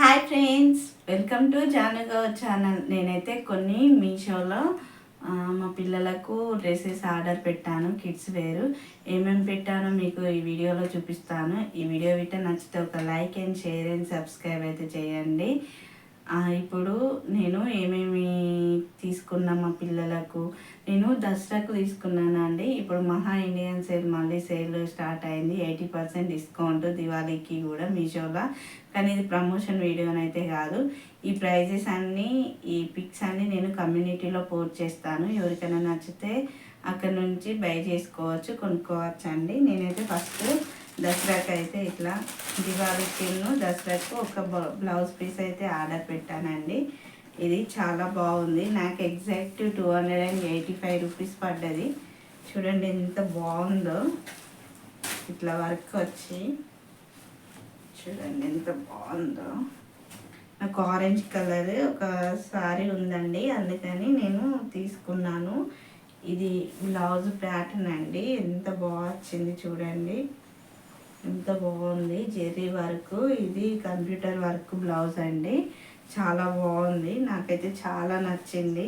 Hi friends welcome to Janugo channel నేనైతే కొన్ని మీషోలో మా పిల్లలకు డ్రెస్సెస్ ఆర్డర్ పెట్టాను. కిడ్స్ వేరు. ఏమేమి పెట్టానో మీకు ఈ వీడియోలో చూపిస్తాను. ఈ వీడియో వింటే నచ్చితే ఒక like and share and subscribe అయితే చేయండి. ఇప్పుడు నేను ఏమేమి తీసుకున్నా మా పిల్లలకు? నేను దసరాకు తీసుకున్నాను అండి? ఇప్పుడు మహా ఇండియన్ సేల్ మళ్ళీ సేల్ స్టార్ట్ అయింది. ఎయిటీ పర్సెంట్ డిస్కౌంట్ దివాళీకి కూడా మీషోలో. కానీ ఇది ప్రమోషన్ వీడియోనైతే కాదు. ఈ ప్రైజెస్ అన్నీ ఈ పిక్స్ అన్నీ నేను కమ్యూనిటీలో పోస్ట్ చేస్తాను. ఎవరికైనా నచ్చితే అక్కడ నుంచి బై చేసుకోవచ్చు కొనుక్కోవచ్చు అండి నేనైతే ఫస్ట్ దసరాకి అయితే ఇట్లా దివాళీకి దసరాకు ఒక బ- బ్లౌజ్ పీస్ అయితే ఆర్డర్ పెట్టానండి. ఇది చాలా బాగుంది. నాకు exact two hundred and eighty five rupees పడ్డది. చూడండి ఎంత బాగుందో. ఇట్లా వర్క్ వచ్చి చూడండి ఎంత బాగుందో. నాకు ఆరెంజ్ కలర్ ఒక సారీ ఉందండి. అందుకని నేను తీసుకున్నాను. ఇది బ్లౌజ్ ప్యాటర్న్ అండి. ఎంత బాగా వచ్చింది చూడండి. ఎంత బాగుంది జెర్రీ వర్క్. ఇది కంప్యూటర్ వర్క్ బ్లౌజ్ అండి. చాలా బాగుంది. నాకైతే చాలా నచ్చింది.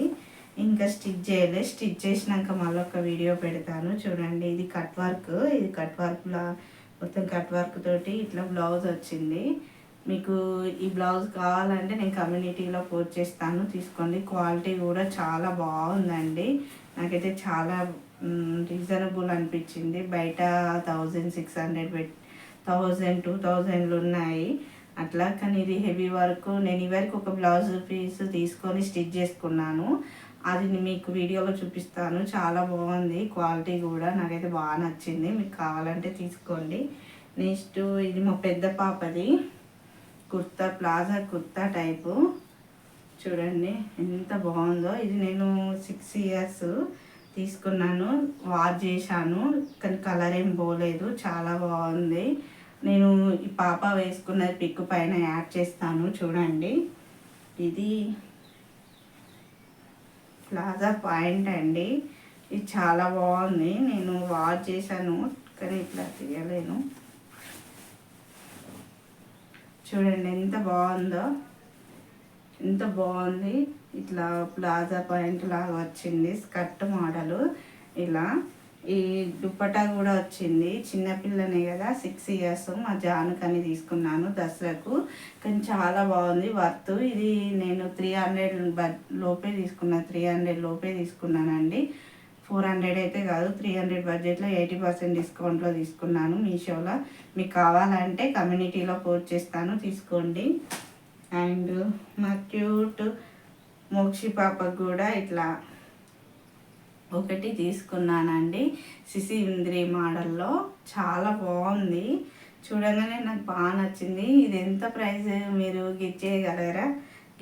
ఇంకా స్టిచ్ చేయలేదు స్టిచ్ చేసినాక మళ్ళీ ఒక వీడియో పెడతాను. చూడండి ఇది కట్ వర్క్. ఇది కట్ వర్క్ మొత్తం కట్ వర్క్ తోటి ఇట్లా బ్లౌజ్ వచ్చింది. మీకు ఈ బ్లౌజ్ కావాలంటే నేను కమ్యూనిటీలో పోస్ట్ చేస్తాను. తీసుకోండి. క్వాలిటీ కూడా చాలా బాగుందండి. నాకైతే చాలా రీజనబుల్ అనిపించింది. బయట థౌజండ్ సిక్స్ హండ్రెడ్ పెట్టి థౌజండ్ టూ థౌజండ్లు ఉన్నాయి. అట్లా కానీ ఇది హెవీ వర్క్. నేను ఇవరకు ఒక బ్లౌజ్ పీస్ తీసుకొని స్టిచ్ చేసుకున్నాను. అది మీకు వీడియోలో చూపిస్తాను. చాలా బాగుంది. క్వాలిటీ కూడా నాకైతే బాగా నచ్చింది. మీకు కావాలంటే తీసుకోండి. నెక్స్ట్ ఇది మా పెద్ద పాపది. Kurta palazzo kurta type. చూడండి ఎంత బాగుందో. ఇది నేను సిక్స్ ఇయర్స్ తీసుకున్నాను వాష్ చేశాను కానీ కలర్ ఏం పోలేదు చాలా బాగుంది. నేను ఈ పాప వేసుకున్న పిక్ పైన యాడ్ చేస్తాను చూడండి. ఇది ప్లాజా పాయింట్ అండి. ఇది చాలా బాగుంది. నేను వాష్ చేశాను కానీ ఇట్లా తీయలేను. చూడండి ఎంత బాగుందో. ఎంత బాగుంది. ఇట్లా ప్లాజా పాయింట్ లాగా వచ్చింది. స్కర్ట్ మోడలు ఇలా. ఈ దుప్పటా కూడా వచ్చింది. చిన్నపిల్లనే కదా సిక్స్ ఇయర్స్ మా జానుకని తీసుకున్నాను దసరాకు. కానీ చాలా బాగుంది వర్త్ ఇది నేను త్రీ హండ్రెడ్ లోపే తీసుకున్నాను త్రీ హండ్రెడ్ లోపే తీసుకున్నానండి. ఫోర్ హండ్రెడ్ అయితే కాదు త్రీ హండ్రెడ్ బడ్జెట్లో ఎయిటీ పర్సెంట్ డిస్కౌంట్లో తీసుకున్నాను మీషోలో. మీకు కావాలంటే కమ్యూనిటీలో పోస్ట్ చేస్తాను తీసుకోండి. అండ్ మా క్యూట్ మోక్షి పాపకు కూడా ఇట్లా ఒకటి తీసుకున్నానండి. సిసి ఇంద్రి మోడల్లో. చాలా బాగుంది. చూడగానే నాకు బాగా నచ్చింది. ఇది ఎంత ప్రైస్ మీరు గిట్ చేయగలరా?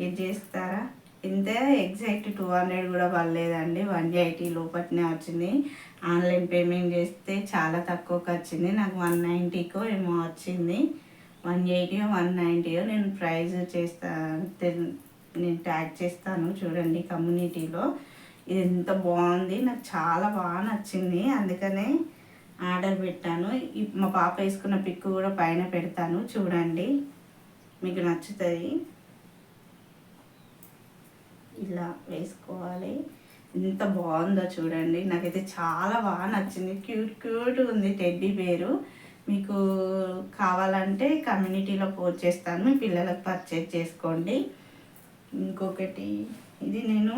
గిట్ చేస్తారా? ఇంత ఎగ్జాక్ట్ టూ హండ్రెడ్ కూడా పర్లేదండి వన్ ఎయిటీ లోపట్నే వచ్చింది. ఆన్లైన్ పేమెంట్ చేస్తే చాలా తక్కువకి వచ్చింది. నాకు వన్ నైంటీకో ఏమో వచ్చింది. వన్ ఎయిటీయో వన్ నైంటీయో నేను ప్రైస్ చేస్తా నేను ట్యాగ్ చేస్తాను చూడండి కమ్యూనిటీలో. ఇది ఎంత బాగుంది నాకు చాలా బాగా నచ్చింది. అందుకనే ఆర్డర్ పెట్టాను. మా పాప వేసుకున్న పిక్ కూడా పైన పెడతాను చూడండి. మీకు నచ్చుతుంది? ఇలా వేసుకోవాలి. ఎంత బాగుందో చూడండి. నాకైతే చాలా బాగా నచ్చింది. క్యూట్ క్యూట్ ఉంది టెడ్డీ పేరు మీకు కావాలంటే కమ్యూనిటీలో పోస్ట్ చేస్తాను మీ పిల్లలకు పర్చేజ్ చేసుకోండి. ఇంకొకటి ఇది నేను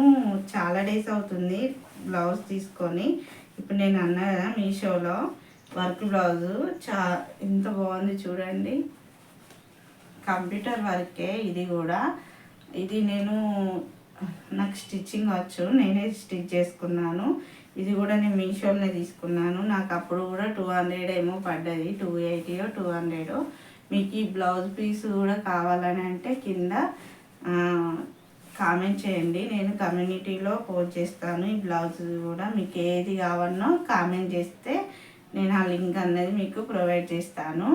చాలా డేస్ అవుతుంది బ్లౌజ్ తీసుకొని. ఇప్పుడు నేను అన్నా కదా మీషోలో వర్క్ బ్లౌజు చా ఎంత బాగుంది చూడండి. కంప్యూటర్ వర్కే ఇది కూడా. ఇది నేను నాకు స్టిచ్చింగ్ వచ్చు నేనే స్టిచ్ చేసుకున్నాను. ఇది కూడా నేను మీషోలోనే తీసుకున్నాను. నాకు అప్పుడు కూడా టూ హండ్రెడ్ ఏమో పడ్డది. టూ ఎయిటీయో టూ హండ్రెడో. మీకు ఈ బ్లౌజ్ పీస్ కూడా కావాలని అంటే కింద కామెంట్ చేయండి. నేను కమ్యూనిటీలో పోస్ట్ చేస్తాను. ఈ బ్లౌజ్ కూడా మీకు ఏది కావాలనో కామెంట్ చేస్తే నేను ఆ లింక్ అనేది మీకు ప్రొవైడ్ చేస్తాను.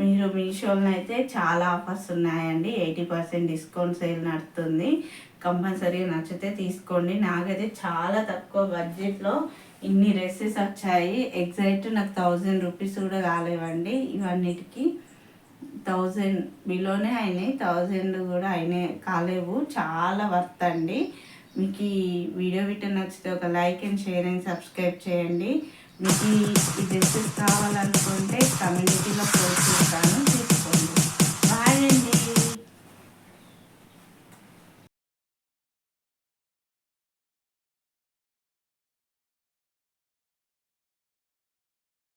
మీరు మీషోలో అయితే చాలా ఆఫర్స్ ఉన్నాయండి. ఎయిటీ పర్సెంట్ డిస్కౌంట్ సేల్ నడుస్తుంది కంపల్సరీ నచ్చితే తీసుకోండి. నాకైతే చాలా తక్కువ బడ్జెట్లో ఇన్ని డ్రెస్సెస్ వచ్చాయి. ఎగ్జాక్ట్ నాకు థౌజండ్ రూపీస్ కూడా కాలేవండి ఇవన్నిటికి థౌజండ్ బిలోనే అయినాయి. థౌజండ్ కూడా అయినాయి కాలేవు. చాలా వర్త్ అండి. మీకు ఈ వీడియో విట నచ్చితే ఒక like and share and subscribe చేయండి. మీకు ఈ డ్రెస్సెస్ కావాలనుకుంటే కమ్యూనిటీలో పోస్ట్ చేస్తాను